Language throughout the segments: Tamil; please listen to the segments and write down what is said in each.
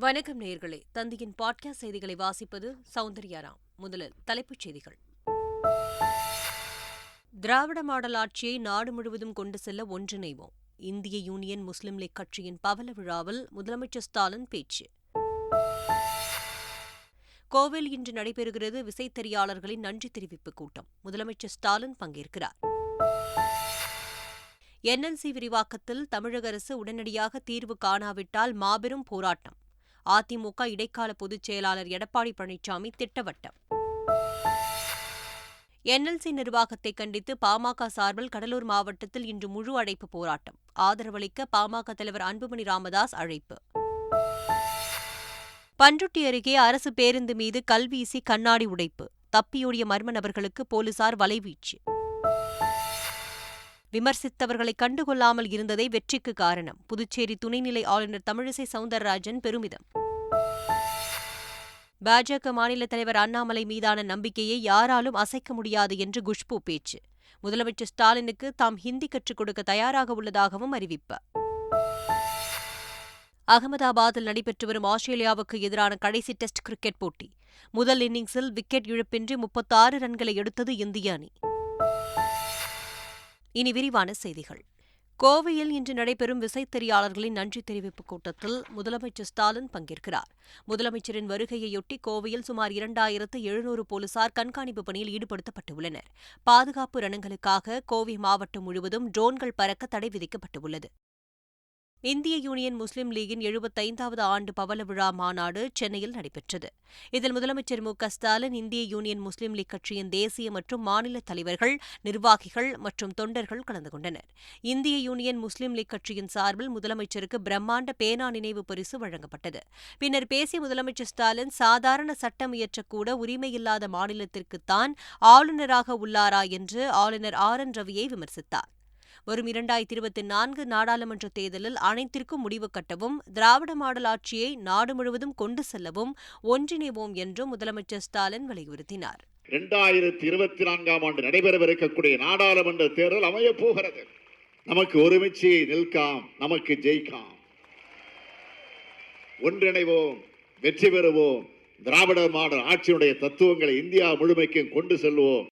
வணக்கம் நேர்களே. தந்தியின் பாட்காஸ்ட் செய்திகளை வாசிப்பது சௌந்தர்யாராம் முதலில் தலைப்புச் செய்திகள். திராவிட மாடல் ஆட்சியை நாடு முழுவதும் கொண்டு செல்ல ஒன்றிணைவோம். இந்திய யூனியன் முஸ்லிம் லீக் கட்சியின் பவல விழாவில் முதலமைச்சர் ஸ்டாலின் பேச்சு. கோவில் இன்று நடைபெறுகிறது விசைத்தறியாளர்களின் நன்றி தெரிவிப்பு கூட்டம். முதலமைச்சர் ஸ்டாலின் பங்கேற்கிறார். என்எல்சி விரிவாக்கத்தில் தமிழக அரசு உடனடியாக தீர்வு காணாவிட்டால் மாபெரும் போராட்டம். அதிமுக இடைக்கால பொதுச் செயலாளர் எடப்பாடி பழனிசாமி திட்டவட்டம். என்எல்சி நிர்வாகத்தை கண்டித்து பாமக சார்பில் கடலூர் மாவட்டத்தில் இன்று முழு அடைப்பு போராட்டம். ஆதரவளிக்க பாமக தலைவர் அன்புமணி ராமதாஸ் அழைப்பு. பன்ருட்டி அருகே அரசு பேருந்து மீது கல்வீசி கண்ணாடி உடைப்பு. தப்பியோடிய மர்ம நபர்களுக்கு போலீசார் வலைவீச்சு. விமர்சித்தவர்களை கண்டுகொள்ளாமல் இருந்ததே வெற்றிக்கு காரணம். புதுச்சேரி துணைநிலை ஆளுநர் தமிழிசை சவுந்தரராஜன் பெருமிதம். பாஜக மாநில தலைவர் அண்ணாமலை மீதான நம்பிக்கையை யாராலும் அசைக்க முடியாது என்று குஷ்பு பேச்சு. முதலமைச்சர் ஸ்டாலினுக்கு தாம் ஹிந்தி கற்றுக் கொடுக்க தயாராக உள்ளதாகவும் அறிவிப்பு. அகமதாபாத்தில் நடைபெற்று வரும் ஆஸ்திரேலியாவுக்கு எதிரான கடைசி டெஸ்ட் கிரிக்கெட் போட்டி. முதல் இன்னிங்ஸில் விக்கெட் இழப்பின்றி முப்பத்தாறு ரன்களை எடுத்தது இந்திய அணி. இனி விரிவான செய்திகள். கோவையில் இன்று நடைபெறும் விசைத்தறியாளர்களின் நன்றி தெரிவிப்பு கூட்டத்தில் முதலமைச்சர் ஸ்டாலின் பங்கேற்கிறார். முதலமைச்சரின் வருகையையொட்டி கோவையில் சுமார் இரண்டாயிரத்து எழுநூறு போலீசார் கண்காணிப்பு பணியில் ஈடுபடுத்தப்பட்டுள்ளனர். பாதுகாப்பு ரணங்களுக்காக கோவை மாவட்டம் முழுவதும் ட்ரோன்கள் பறக்க தடை விதிக்கப்பட்டுள்ளது. இந்திய யூனியன் முஸ்லிம் லீகின் எழுபத்தைந்தாவது ஆண்டு பவள விழா மாநாடு சென்னையில் நடைபெற்றது. இதில் முதலமைச்சர் மு ஸ்டாலின் இந்திய யூனியன் முஸ்லிம் லீக் கட்சியின் தேசிய மற்றும் மாநில தலைவர்கள் நிர்வாகிகள் மற்றும் தொண்டர்கள் கலந்து கொண்டனர். இந்திய யூனியன் முஸ்லிம் லீக் கட்சியின் சார்பில் முதலமைச்சருக்கு பிரம்மாண்ட பேனா நினைவு பரிசு வழங்கப்பட்டது. பின்னர் பேசிய முதலமைச்சர் ஸ்டாலின் சாதாரண சட்டம் இயற்றக்கூட உரிமையில்லாத மாநிலத்திற்குத்தான் ஆளுநராக உள்ளாரா? என்று ஆளுநர் ஆர் என் ரவியை விமர்சித்தார். வரும் இரண்டாயிரத்தி இருபத்தி நான்கு நாடாளுமன்ற தேர்தலில் அனைத்திற்கும் முடிவு கட்டவும் திராவிட மாடல் ஆட்சியை நாடு முழுவதும் கொண்டு செல்லவும் ஒன்றிணைவோம் என்றும் முதலமைச்சர் ஸ்டாலின் வலியுறுத்தினார். இரண்டாயிரத்தி இருபத்தி நான்காம் ஆண்டு நடைபெறவிருக்கக்கூடிய நாடாளுமன்ற தேர்தல் அமையப் போகிறது நமக்கு ஒருமிச்சு நிற்காம் நமக்கு ஜெயிக்காம். ஒன்றிணைவோம் வெற்றி பெறுவோம் திராவிட மாடல் ஆட்சியினுடைய தத்துவங்களை இந்தியா முழுமைக்கும் கொண்டு செல்வோம்.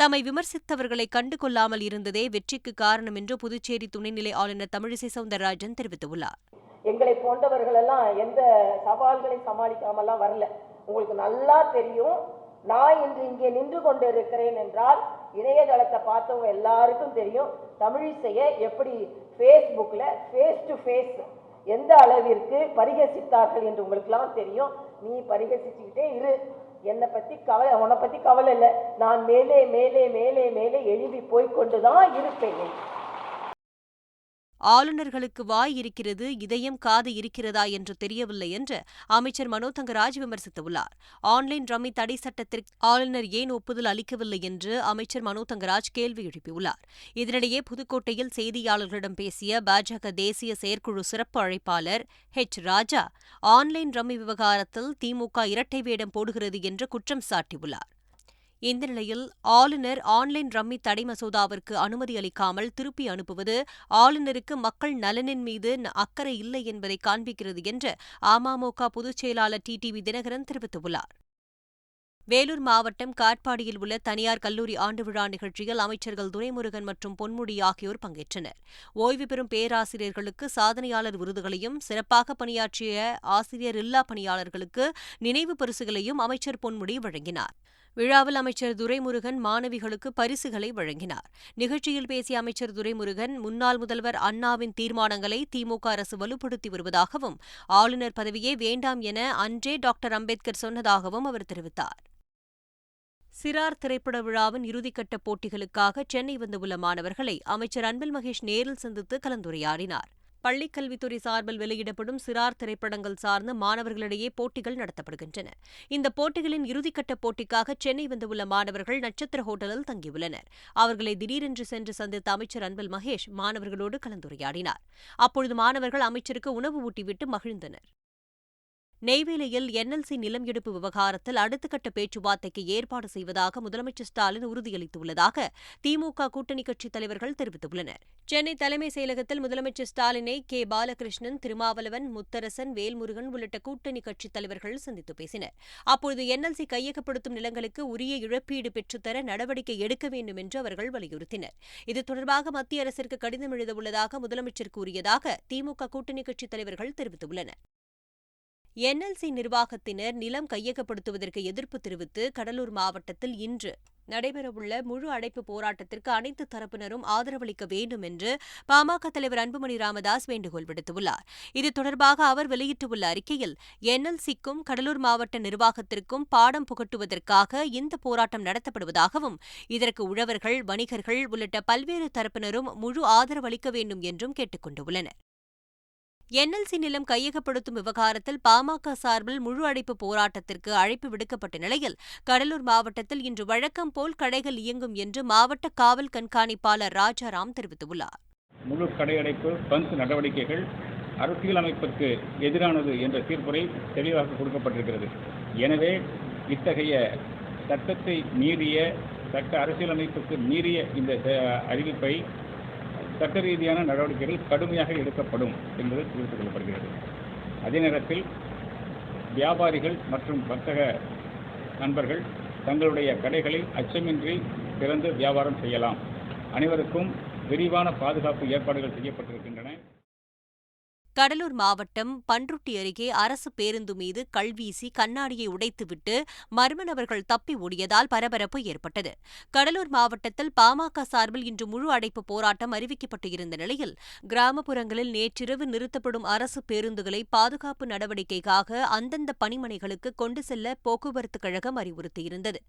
தம்மை விமர்சித்தவர்களை கண்டுகொள்ளாமல் இருந்ததே வெற்றிக்கு காரணம் என்று புதுச்சேரி துணைநிலை ஆளுநர் தமிழிசை சவுந்தரராஜன் தெரிவித்துள்ளார். எங்களை போன்றவர்கள் எல்லாம் எந்த சவால்களை சமாளிக்காமலாம் வரல. உங்களுக்கு நல்லா தெரியும். நான் இன்று இங்கே நின்று கொண்டு இருக்கிறேன் என்றால் இணையதளத்தை பார்த்தவங்க எல்லாருக்கும் தெரியும். தமிழிசையை எப்படி ஃபேஸ்புக்கில் ஃபேஸ் டு ஃபேஸ் எந்த அளவிற்கு பரிகசித்தார்கள் என்று உங்களுக்கெல்லாம் தெரியும். நீ பரிகசிச்சுக்கிட்டே இரு. என்னை பற்றி கவலை உன்னை பற்றி கவலை இல்லை. நான் மேலே மேலே மேலே மேலே எழுதி போய்கொண்டுதான் இருப்பேன். ஆளுநர்களுக்கு வாய் இருக்கிறது இதயம் காது இருக்கிறதா என்று தெரியவில்லை என்று அமைச்சர் மனோ தங்கராஜ் விமர்சித்துள்ளார். ஆன்லைன் ரம்மி தடை சட்டத்திற்கு ஆளுநர் ஏன் ஒப்புதல் அளிக்கவில்லை என்று அமைச்சர் மனோ தங்கராஜ் கேள்வி எழுப்பியுள்ளார். இதனிடையே புதுக்கோட்டையில் செய்தியாளர்களிடம் பேசிய பாஜக தேசிய செயற்குழு சிறப்பு அழைப்பாளர் ஹெச் ராஜா ஆன்லைன் ரம்மி விவகாரத்தில் திமுக இரட்டை வேடம் போடுகிறது என்று குற்றம் சாட்டியுள்ளார். இந்த நிலையில் ஆளுநர் ஆன்லைன் ரம்மி தடை மசோதாவிற்கு அனுமதி அளிக்காமல் திருப்பி அனுப்புவது ஆளுநருக்கு மக்கள் நலனின் மீது அக்கறை இல்லை என்பதை காண்பிக்கிறது என்று அமமுக பொதுச் செயலாளர் டி டிவி தினகரன் தெரிவித்துள்ளார். வேலூர் மாவட்டம் காட்பாடியில் உள்ள தனியார் கல்லூரி ஆண்டு விழா நிகழ்ச்சியில் அமைச்சர்கள் துரைமுருகன் மற்றும் பொன்முடி ஆகியோர் பங்கேற்றனர். ஓய்வு பெறும் பேராசிரியர்களுக்கு சாதனையாளர் விருதுகளையும் சிறப்பாக பணியாற்றிய ஆசிரியர் இல்லா பணியாளர்களுக்கு நினைவு பரிசுகளையும் அமைச்சர் பொன்முடி வழங்கினார். விழாவில் அமைச்சர் துரைமுருகன் மாணவிகளுக்கு பரிசுகளை வழங்கினார். நிகழ்ச்சியில் பேசிய அமைச்சர் துரைமுருகன் முன்னாள் முதல்வர் அண்ணாவின் தீர்மானங்களை திமுக அரசு வலுப்படுத்தி வருவதாகவும் ஆளுநர் பதவியே வேண்டாம் என அன்றே டாக்டர் அம்பேத்கர் சொன்னதாகவும் அவர் தெரிவித்தார். சிறார் திரைப்பட விழாவின் இறுதிக்கட்ட போட்டிகளுக்காக சென்னை வந்துள்ள மாணவர்களை அமைச்சர் அன்பில் மகேஷ் நேரில் சந்தித்து கலந்துரையாடினார். பள்ளிக்கல்வித்துறை சார்பில் வெளியிடப்படும் சிறார் திரைப்படங்கள் சார்ந்து மாணவர்களிடையே போட்டிகள் நடத்தப்படுகின்றன. இந்த போட்டிகளின் இறுதிக்கட்ட போட்டிக்காக சென்னை வந்துள்ள மாணவர்கள் நட்சத்திர ஹோட்டலில் தங்கியுள்ளனர். அவர்களை திடீரென்று சென்று சந்தித்த அமைச்சர் அன்பில் மகேஷ் மாணவர்களோடு கலந்துரையாடினார். அப்பொழுது மாணவர்கள் அமைச்சருக்கு உணவு ஊட்டிவிட்டு மகிழ்ந்தனர். நெய்வேலியில் என்எல்சி நிலம் எடுப்பு விவகாரத்தில் அடுத்த கட்ட பேச்சுவார்த்தைக்கு ஏற்பாடு செய்வதாக முதலமைச்சர் ஸ்டாலின் உறுதியளித்துள்ளதாக திமுக கூட்டணி கட்சித் தலைவர்கள் தெரிவித்துள்ளனர். சென்னை தலைமைச் செயலகத்தில் முதலமைச்சர் ஸ்டாலினை கே. பாலகிருஷ்ணன் திருமாவளவன் முத்தரசன் வேல்முருகன் உள்ளிட்ட கூட்டணி கட்சித் தலைவர்கள் சந்தித்து பேசினர். அப்போது என்எல்சி கையகப்படுத்தும் நிலங்களுக்கு உரிய இழப்பீடு பெற்றுத்தர நடவடிக்கை எடுக்க வேண்டும் என்று அவர்கள் வலியுறுத்தினர். இது தொடர்பாக மத்திய அரசிற்கு கடிதம் எழுதவுள்ளதாக முதலமைச்சர் கூறியதாக திமுக கூட்டணி கட்சித் தலைவர்கள் தெரிவித்துள்ளனர். என்எல்சி நிர்வாகத்தினர் நிலம் கையகப்படுத்துவதற்கு எதிர்ப்பு தெரிவித்து கடலூர் மாவட்டத்தில் இன்று நடைபெறவுள்ள முழு அடைப்பு போராட்டத்திற்கு அனைத்து தரப்பினரும் ஆதரவளிக்க வேண்டும் என்று பாமக தலைவர் அன்புமணி ராமதாஸ் வேண்டுகோள் விடுத்துள்ளார். இது தொடர்பாக அவர் வெளியிட்டுள்ள அறிக்கையில் என்எல்சிக்கும் கடலூர் மாவட்ட நிர்வாகத்திற்கும் பாடம் புகட்டுவதற்காக இந்த போராட்டம் நடத்தப்படுவதாகவும் இதற்கு உழவர்கள் வணிகர்கள் உள்ளிட்ட பல்வேறு தரப்பினரும் முழு ஆதரவளிக்க வேண்டும் என்றும் கேட்டுக் கொண்டுள்ளனர் என்எல்சி நிலம் கையகப்படுத்தும் விவகாரத்தில் பாமக சார்பில் முழு அடைப்பு போராட்டத்திற்கு அழைப்பு விடுக்கப்பட்ட நிலையில் கடலூர் மாவட்டத்தில் இன்று வழக்கம் போல் கடைகள் இயங்கும் என்று மாவட்ட காவல் கண்காணிப்பாளர் ராஜாராம் தெரிவித்துள்ளார். முழு கடையடைப்பு பங்கு நடவடிக்கைகள் அரசியலமைப்புக்கு எதிரானது என்ற தீர்ப்புரை தெளிவாக கொடுக்கப்பட்டிருக்கிறது. எனவே இத்தகைய சட்டத்தை மீறிய சட்ட அரசியலமைப்புக்கு மீறிய இந்த அறிவிப்பை சட்ட ரீதியான நடவடிக்கைகள் கடுமையாக எடுக்கப்படும் என்பது தெரிவித்துக் கொள்ளப்படுகிறது அதே நேரத்தில் வியாபாரிகள் மற்றும் வர்த்தக நண்பர்கள் தங்களுடைய கடைகளை அச்சமின்றி திறந்து வியாபாரம் செய்யலாம். அனைவருக்கும் விரிவான பாதுகாப்பு ஏற்பாடுகள் செய்யப்பட்டிருக்கின்றன. கடலூர் மாவட்டம் பன்ருட்டி அருகே அரசு பேருந்து மீது கல்வீசி கண்ணாடியை உடைத்துவிட்டு மர்ம நபர்கள் தப்பி ஓடியதால் பரபரப்பு ஏற்பட்டது. கடலூர் மாவட்டத்தில் பாமக சார்பில் இன்று முழு அடைப்பு போராட்டம் அறிவிக்கப்பட்டு இருந்த நிலையில் கிராமப்புறங்களில் நேற்றிரவு நிறுத்தப்படும் அரசு பேருந்துகளை பாதுகாப்பு நடவடிக்கைக்காக அந்தந்த பணிமனைகளுக்கு கொண்டு செல்ல போக்குவரத்துக் கழகம் அறிவுறுத்தியிருந்தது.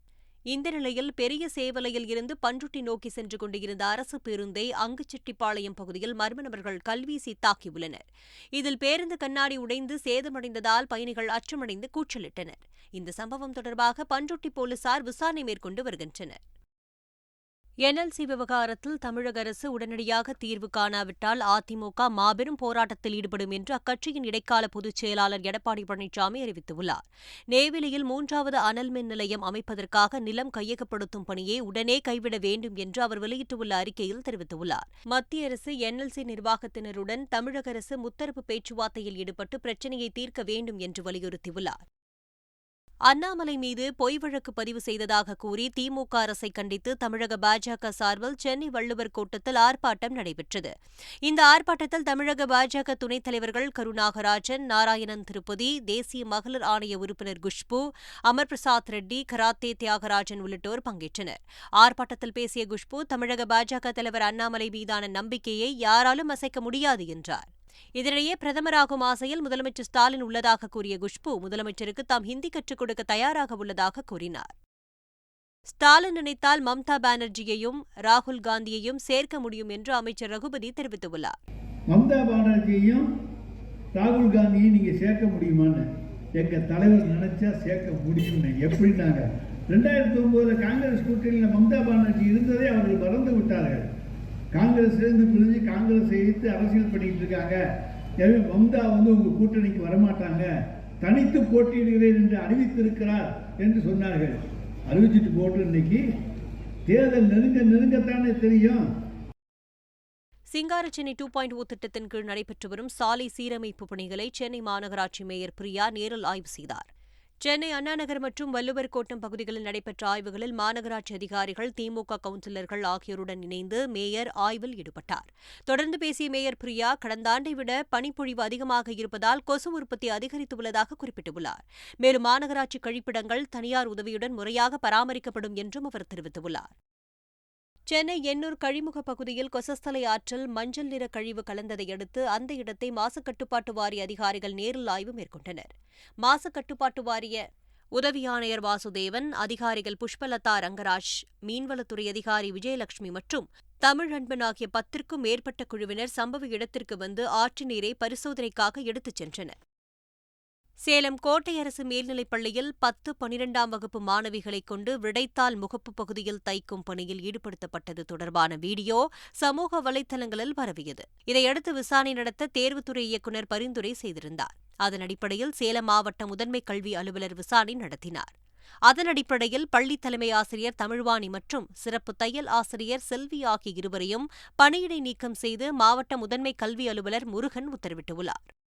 இந்த நிலையில் பெரிய சேவலையில் இருந்து பன்ருட்டி நோக்கி சென்று கொண்டிருந்த அரசு பேருந்தை அங்குச்செட்டிப்பாளையம் பகுதியில் மர்ம நபர்கள் கல்வீசி தாக்கியுள்ளனர். இதில் பேருந்து கண்ணாடி உடைந்து சேதமடைந்ததால் பயணிகள் அச்சமடைந்து கூச்சலிட்டனர். இந்த சம்பவம் தொடர்பாக பன்ருட்டி போலீசார் விசாரணை மேற்கொண்டு வருகின்றனர். என்எல்சி விவகாரத்தில் தமிழக அரசு உடனடியாக தீர்வு காணாவிட்டால் அதிமுக மாபெரும் போராட்டத்தில் ஈடுபடும் என்று அக்கட்சியின் இடைக்கால பொதுச் செயலாளர் எடப்பாடி பழனிசாமி அறிவித்துள்ளார். நெய்வேலியில் மூன்றாவது அனல் மின் நிலையம் அமைப்பதற்காக நிலம் கையகப்படுத்தும் பணியை உடனே கைவிட வேண்டும் என்று அவர் வெளியிட்டுள்ள அறிக்கையில் தெரிவித்துள்ளார். மத்திய அரசு என்எல்சி நிர்வாகத்தினருடன் தமிழக அரசு முத்தரப்பு பேச்சுவார்த்தையில் ஈடுபட்டு பிரச்சினையை தீர்க்க வேண்டும் என்று வலியுறுத்தியுள்ளார். அண்ணாமலை மீது பொய் வழக்கு பதிவு செய்ததாக கூறி திமுக அரசை கண்டித்து தமிழக பாஜக சார்பில் சென்னை வள்ளுவர் கோட்டத்தில் ஆர்ப்பாட்டம் நடைபெற்றது. இந்த ஆர்ப்பாட்டத்தில் தமிழக பாஜக துணைத் தலைவர்கள் கருணாகராஜன் நாராயணன் திருப்பதி தேசிய மகளிர் ஆணைய உறுப்பினர் குஷ்பு அமர் பிரசாத் ரெட்டி கராத்தே தியாகராஜன் உள்ளிட்டோர் பங்கேற்றனர். ஆர்ப்பாட்டத்தில் பேசிய குஷ்பு தமிழக பாஜக தலைவர் அண்ணாமலை மீதான நம்பிக்கையை யாராலும் அசைக்க முடியாது என்றார். இதனிடையே பிரதமராகும் ஆசையில் முதலமைச்சர் ஸ்டாலின் உள்ளதாக கூறிய குஷ்பு முதலமைச்சருக்கு தாம் ஹிந்தி கற்றுக் கொடுக்க தயாராக உள்ளதாக கூறினார். ஸ்டாலின் நினைத்தால் மம்தா பானர்ஜியையும் ராகுல் காந்தியையும் சேர்க்க முடியும் என்று அமைச்சர் ரகுபதி தெரிவித்துள்ளார். மம்தா பானர்ஜியையும் ராகுல் காந்தியும் நீங்கள் சேர்க்க முடியுமான்னு எங்கள் தலைவர் நினைச்சா சேர்க்க முடியும்னு எப்படின்னாங்க? ரெண்டாயிரத்தி ஒம்போதில் காங்கிரஸ் கூட்டணியில் மம்தா பானர்ஜி இருந்ததே அவர்கள் மறந்து விட்டார்கள். காங்கிரஸ்லேருந்து பிரிஞ்சு காங்கிரஸை எதிர்த்து அரசியல் பண்ணிட்டு இருக்காங்க. எனவே மம்தா வந்து உங்கள் கூட்டணிக்கு வரமாட்டாங்க. தனித்து போட்டியிடுகிறேன் என்று அறிவித்திருக்கிறார் என்று சொன்னார்கள். அறிவிச்சிட்டு போட்டு இன்னைக்கு தேர்தல் நெருங்க நெருங்கத்தானே தெரியும். Singara Chennai two point O oh திட்டத்தின் கீழ் நடைபெற்று வரும் சாலை சீரமைப்பு பணிகளை சென்னை மாநகராட்சி மேயர் பிரியா நேரில் ஆய்வு செய்தார். சென்னை அண்ணாநகர் மற்றும் வள்ளுவர் கோட்டம் பகுதிகளில் நடைபெற்ற ஆய்வுகளில் மாநகராட்சி அதிகாரிகள் திமுக கவுன்சிலர்கள் ஆகியோருடன் இணைந்து மேயர் ஆய்வில் ஈடுபட்டார். தொடர்ந்து பேசிய மேயர் பிரியா கடந்த ஆண்டை விட பனிப்பொழிவு அதிகமாக இருப்பதால் கொசு உற்பத்தி அதிகரித்துள்ளதாக குறிப்பிட்டுள்ளார். மேலும் மாநகராட்சி கழிப்பிடங்கள் தனியார் உதவியுடன் முறையாக பராமரிக்கப்படும் என்றும் அவர் தெரிவித்துள்ளார். சென்னை எண்ணூர் கழிமுக பகுதியில் கொசஸ்தலை ஆற்றில் மஞ்சள் நிற கழிவு கலந்ததை அடுத்து அந்த இடத்தை மாசுக்கட்டுப்பாட்டு வாரிய அதிகாரிகள் நேரில் ஆய்வு மேற்கொண்டனர். மாசுக்கட்டுப்பாட்டு வாரிய உதவி ஆணையர் வாசுதேவன் அதிகாரிகள் புஷ்பலதா ரங்கராஜ் மீன்வளத்துறை அதிகாரி விஜயலட்சுமி மற்றும் தமிழ் அன்பன் ஆகிய பத்திற்கும் மேற்பட்ட குழுவினர் சம்பவ இடத்திற்கு வந்து ஆற்று நீரை பரிசோதனைக்காக எடுத்துச் சென்றனர். சேலம் கோட்டை அரசு மேல்நிலைப் பள்ளியில் பத்து பனிரெண்டாம் வகுப்பு மாணவிகளைக் கொண்டு விடைத்தாள் முகப்பு பகுதியில் தைக்கும் பணியில் ஈடுபடுத்தப்பட்டது தொடர்பான வீடியோ சமூக வலைதளங்களில் பரவியது. இதையடுத்து விசாரணை நடத்த தேர்வுத்துறை இயக்குநர் பரிந்துரை செய்திருந்தார். அதன் அடிப்படையில் சேலம் மாவட்ட முதன்மை கல்வி அலுவலர் விசாரணை நடத்தினார். அதன் அடிப்படையில் பள்ளி தலைமை ஆசிரியர் தமிழ்வாணி மற்றும் சிறப்பு தையல் ஆசிரியர் செல்வி ஆகிய இருவரையும் பணியிடை நீக்கம் செய்து மாவட்ட முதன்மை கல்வி அலுவலர் முருகன் உத்தரவிட்டுள்ளார்.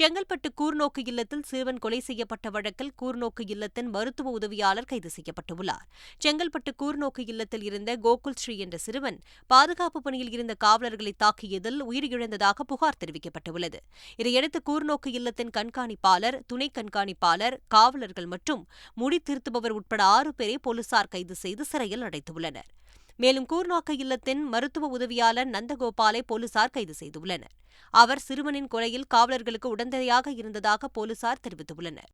செங்கல்பட்டு கூர்நோக்கு இல்லத்தில் சிறுவன் கொலை செய்யப்பட்ட வழக்கில் கூர்நோக்கு இல்லத்தின் மருத்துவ உதவியாளர் கைது செய்யப்பட்டுள்ளார். செங்கல்பட்டு கூர்நோக்கு இல்லத்தில் இருந்த கோகுல் ஸ்ரீ என்ற சிறுவன் பாதுகாப்பு பணியில் இருந்த காவலர்களை தாக்கியதில் உயிரிழந்ததாக புகார் தெரிவிக்கப்பட்டுள்ளது. இதையடுத்து கூர்நோக்கு இல்லத்தின் கண்காணிப்பாளர் துணை கண்காணிப்பாளர் காவலர்கள் மற்றும் முடி திருத்துபவர் உட்பட ஆறு பேரை போலீசார் கைது செய்து சிறையில் அடைத்துள்ளனர். மேலும் கூர்நாக்க இல்லத்தின் மருத்துவ உதவியாளர் நந்தகோபாலை போலீசார் கைது செய்துள்ளனர். அவர் சிறுவனின் கொலையில் காவலர்களுக்கு உடந்தையாக இருந்ததாக போலீசார் தெரிவித்துள்ளனர்.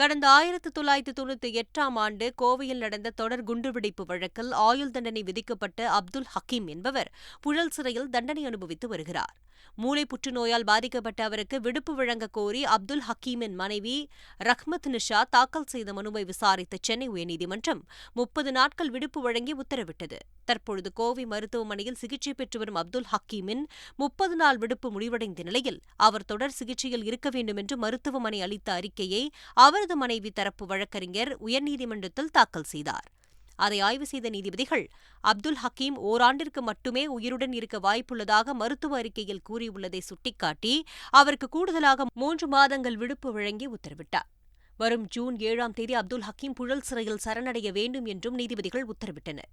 கடந்த ஆயிரத்து தொள்ளாயிரத்து தொண்ணூத்தி எட்டாம் ஆண்டு கோவையில் நடந்த தொடர் குண்டுவெடிப்பு வழக்கில் ஆயுள் தண்டனை விதிக்கப்பட்ட அப்துல் ஹக்கீம் என்பவர் புழல் சிறையில் தண்டனை அனுபவித்து வருகிறார். மூளை புற்றுநோயால் பாதிக்கப்பட்ட அவருக்கு விடுப்பு வழங்க கோரி அப்துல் ஹக்கீமின் மனைவி ரஹ்மத் நிஷா தாக்கல் செய்த மனுவை விசாரித்த சென்னை உயர்நீதிமன்றம் முப்பது நாட்கள் விடுப்பு வழங்கி உத்தரவிட்டது. தற்பொழுது கோவை மருத்துவமனையில் சிகிச்சை பெற்று வரும் அப்துல் ஹக்கீமின் முப்பது நாள் விடுப்பு முடிவடைந்த நிலையில் அவர் தொடர் சிகிச்சையில் இருக்க வேண்டும் என்று மருத்துவமனை அளித்த அறிக்கையை அவரது மனைவி தரப்பு வழக்கறிஞர் உயர்நீதிமன்றத்தில் தாக்கல் செய்தார். அதை ஆய்வு செய்த நீதிபதிகள் அப்துல் ஹக்கீம் ஓராண்டிற்கு மட்டுமே உயிருடன் இருக்க வாய்ப்புள்ளதாக மருத்துவ அறிக்கையில் கூறியுள்ளதை சுட்டிக்காட்டி அவருக்கு கூடுதலாக மூன்று மாதங்கள் விடுப்பு வழங்கி உத்தரவிட்டார். வரும் ஜூன் ஏழாம் தேதி அப்துல் ஹக்கீம் புழல் சிறையில் சரணடைய வேண்டும் என்றும் நீதிபதிகள் உத்தரவிட்டனர்.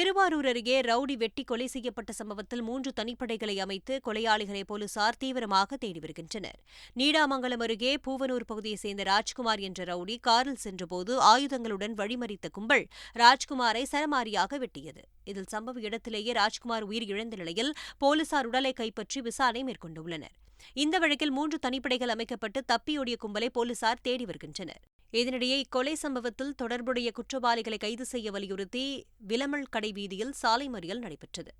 திருவாரூர் அருகே ரவுடி வெட்டி கொலை செய்யப்பட்ட சம்பவத்தில் மூன்று தனிப்படைகளை அமைத்து கொலையாளிகளை போலீசார் தீவிரமாக தேடி வருகின்றனர். நீடாமங்கலம் அருகே பூவனூர் பகுதியைச் சேர்ந்த ராஜ்குமார் என்ற ரவுடி காரில் சென்றபோது ஆயுதங்களுடன் வழிமறித்த கும்பல் ராஜ்குமாரை சரமாரியாக வெட்டியது. இதில் சம்பவ இடத்திலேயே ராஜ்குமார் உயிரிழந்த நிலையில் போலீசார் உடலை கைப்பற்றி விசாரணை மேற்கொண்டுள்ளனர் இந்த வழக்கில் மூன்று தனிப்படைகள் அமைக்கப்பட்டு தப்பியோடிய கும்பலை போலீசார் தேடி வருகின்றனர். இதனிடையே இக்கொலை சம்பவத்தில் தொடர்புடைய குற்றவாளிகளை கைது செய்ய வலியுறுத்தி விலமல் கடை வீதியில் சாலை மறியல் நடைபெற்றது.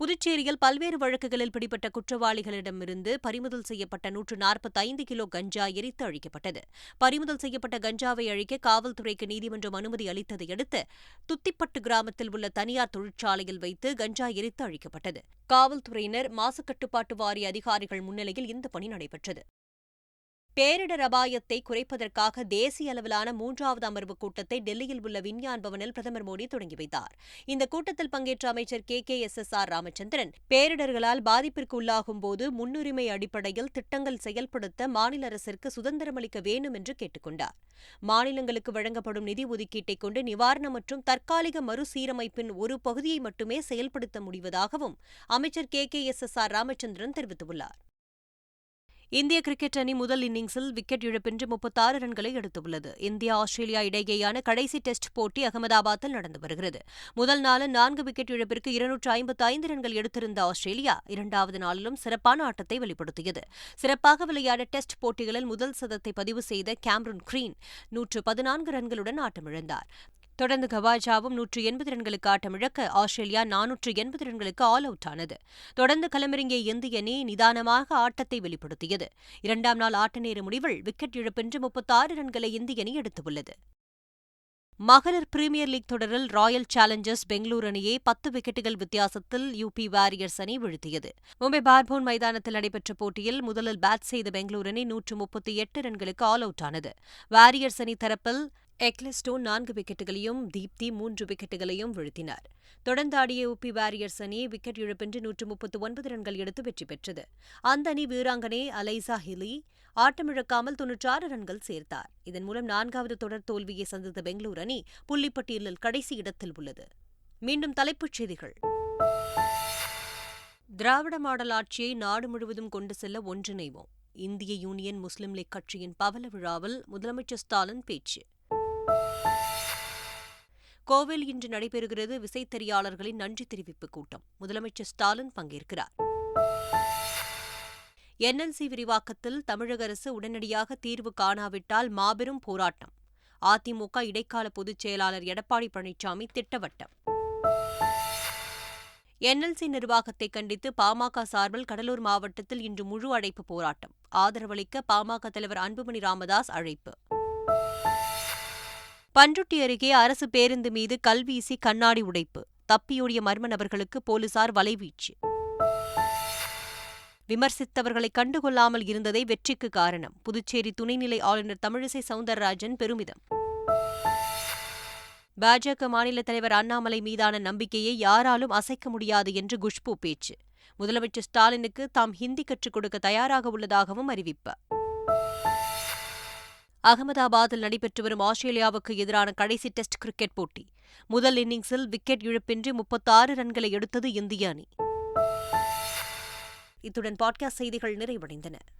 புதுச்சேரியில் பல்வேறு வழக்குகளில் பிடிபட்ட குற்றவாளிகளிடமிருந்து பறிமுதல் செய்யப்பட்ட நூற்று நாற்பத்தைந்து கிலோ கஞ்சா எரித்து அழிக்கப்பட்டது. பறிமுதல் செய்யப்பட்ட கஞ்சாவை அழிக்க காவல்துறைக்கு நீதிமன்றம் அனுமதி அளித்ததை அடுத்து துத்திப்பட்டு கிராமத்தில் உள்ள தனியார் தொழிற்சாலையில் வைத்து கஞ்சா எரித்து அழிக்கப்பட்டது. காவல்துறையினர் மாசுக்கட்டுப்பாட்டு வாரிய அதிகாரிகள் முன்னிலையில் இந்த பணி நடைபெற்றது. பேரிடர் அபாயத்தை குறைப்பதற்காக தேசிய அளவிலான மூன்றாவது அமர்வு கூட்டத்தை டெல்லியில் உள்ள விஞ்ஞான் பவனில் பிரதமர் மோடி தொடங்கி வைத்தார். இந்த கூட்டத்தில் பங்கேற்ற அமைச்சர் K. K. S. S. R. Ramachandran பேரிடர்களால் பாதிப்பிற்கு உள்ளாகும் போது முன்னுரிமை அடிப்படையில் திட்டங்கள் செயல்படுத்த மாநில அரசிற்கு சுதந்திரம் அளிக்க வேண்டும் என்று கேட்டுக்கொண்டார். மாநிலங்களுக்கு வழங்கப்படும் நிதி ஒதுக்கீட்டை கொண்டு நிவாரணம் மற்றும் தற்காலிக மறுசீரமைப்பின் ஒரு பகுதியை மட்டுமே செயல்படுத்த முடிவதாகவும் அமைச்சர் K. K. S. S. R. Ramachandran தெரிவித்துள்ளார். இந்திய கிரிக்கெட் அணி முதல் இன்னிங்ஸில் விக்கெட் இழப்பின்றி முப்பத்தாறு ரன்களை எடுத்துள்ளது. இந்தியா ஆஸ்திரேலியா இடையேயான கடைசி டெஸ்ட் போட்டி அகமதாபாத்தில் நடந்து வருகிறது. முதல் நாளில் நான்கு விக்கெட் இழப்பிற்கு இருநூற்று ஐம்பத்து ஐந்து ரன்கள் எடுத்திருந்த ஆஸ்திரேலியா இரண்டாவது நாளிலும் சிறப்பான ஆட்டத்தை வெளிப்படுத்தியது. சிறப்பாக விளையாட டெஸ்ட் போட்டிகளில் முதல் சதத்தை பதிவு செய்த கேம்ரன் கிரீன் நூற்று பதினான்கு ரன்களுடன் ஆட்டமிழந்தார். தொடர்ந்து கவாஜாவும் நூற்று எண்பது ரன்களுக்கு ஆட்டமிழக்க ஆஸ்திரேலியா நானூற்று எண்பது ரன்களுக்கு ஆல் அவுட் ஆனது. தொடர்ந்து களமிறங்கிய இந்திய அணி நிதானமாக ஆட்டத்தை வெளிப்படுத்தியது. இரண்டாம் நாள் ஆட்ட நேர முடிவில் விக்கெட் இழப்பின்றி முப்பத்தாறு ரன்களை இந்திய அணி எடுத்துள்ளது. மகளிர் பிரீமியர் லீக் தொடரில் ராயல் சேலஞ்சர்ஸ் பெங்களூரு அணியை பத்து விக்கெட்டுகள் வித்தியாசத்தில் யூபி வாரியர்ஸ் அணி வீழ்த்தியது. மும்பை பார்போன் மைதானத்தில் நடைபெற்ற போட்டியில் முதலில் பேட் செய்த பெங்களூரு அணி நூற்று முப்பத்தி எட்டு ரன்களுக்கு ஆல் அவுட் ஆனது. வாரியர்ஸ் அணி தரப்பில் எக்லெஸ்டோ நான்கு விக்கெட்டுகளையும் தீப்தி மூன்று விக்கெட்டுகளையும் வீழ்த்தினார். தொடர்ந்தாடிய உப்பி உபி வாரியர்ஸ் அணி விக்கெட் இழப்பின்றி நூற்று முப்பத்து ஒன்பது ரன்கள் எடுத்து வெற்றி பெற்றது. அந்த அணி வீராங்கனை அலைசா ஹிலி ஆட்டமிழக்காமல் தொன்னூற்றாறு ரன்கள் சேர்த்தார். இதன் மூலம் நான்காவது தொடர் தோல்வியை சந்தித்த பெங்களூரு அணி புள்ளிப்பட்டியலில் கடைசி இடத்தில் உள்ளது. மீண்டும் தலைப்புச் செய்திகள். திராவிட மாடல் ஆட்சியை நாடு முழுவதும் கொண்டு செல்ல ஒன்றிணைவோம். இந்திய யூனியன் முஸ்லிம் லீக் கட்சியின் பவல விழாவில் முதலமைச்சர் ஸ்டாலின் பேச்சு. கோவில் இன்று நடைபெறுகிறது விசைத்தறியாளர்களின் நன்றி தெரிவிப்பு கூட்டம். முதலமைச்சர் ஸ்டாலின் பங்கேற்கிறார். என்எல்சி விரிவாக்கத்தில் தமிழக அரசு உடனடியாக தீர்வு காணாவிட்டால் மாபெரும் போராட்டம். அதிமுக இடைக்கால பொதுச் செயலாளர் எடப்பாடி பழனிசாமி திட்டவட்டம். என்எல்சி நிர்வாகத்தை கண்டித்து பாமக சார்பில் கடலூர் மாவட்டத்தில் இன்று முழு அடைப்பு போராட்டம். ஆதரவளிக்க பாமக தலைவர் அன்புமணி ராமதாஸ் அழைப்பு. பன்ருட்டி அருகே அரசு பேருந்து மீது கல்வீசி கண்ணாடி உடைப்பு. தப்பியோடிய மர்ம நபர்களுக்கு போலீசார் வலைவீச்சு. விமர்சித்தவர்களை கண்டுகொள்ளாமல் இருந்ததே வெற்றிக்கு காரணம். புதுச்சேரி துணைநிலை ஆளுநர் தமிழிசை சவுந்தரராஜன் பெருமிதம். பாஜக மாநில தலைவர் அண்ணாமலை மீதான நம்பிக்கையை யாராலும் அசைக்க முடியாது என்று குஷ்பு பேச்சு. முதலமைச்சர் ஸ்டாலினுக்கு தாம் ஹிந்தி கற்றுக் கொடுக்க தயாராக உள்ளதாகவும் அறிவிப்பார் அகமதாபாத்தில் நடைபெற்று வரும் ஆஸ்திரேலியாவுக்கு எதிரான கடைசி டெஸ்ட் கிரிக்கெட் போட்டி. முதல் இன்னிங்ஸில் விக்கெட் இழப்பின்றி முப்பத்தாறு ரன்களை எடுத்தது இந்திய அணி. இத்துடன் பாட்காஸ்ட் செய்திகள் நிறைவடைந்தன.